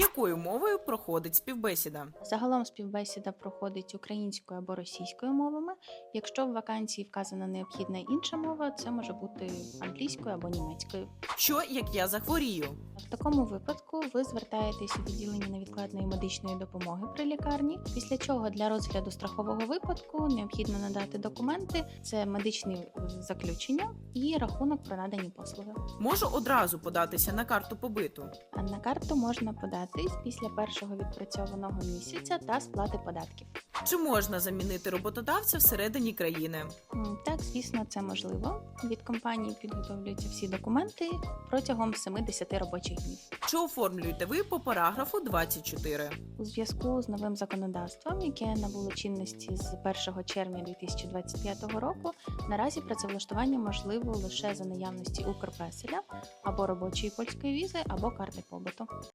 Якою мовою проходить співбесіда? Загалом співбесіда проходить українською або російською мовами. Якщо в вакансії вказана необхідна інша мова, це може бути англійською або німецькою. Що як я захворію? В такому випадку ви звертаєтесь у відділення невідкладної медичної допомоги при лікарні, після чого для розгляду страхового випадку необхідно надати документи: це медичне заключення і рахунок про надані послуги. Можу одразу податися на карту побиту. А на карту можна податись після першого відпрацьованого місяця та сплати податків. Чи можна замінити роботодавця всередині країни? Так, звісно, це можливо. Від компанії підготовлюються всі документи протягом 70 робочих днів. Чи оформлюєте ви по параграфу 24? У зв'язку з новим законодавством, яке набуло чинності з 1 червня 2025 року, наразі працевлаштування можливо лише за наявності Укрпеселя або робочої польської візи, або карти побуту.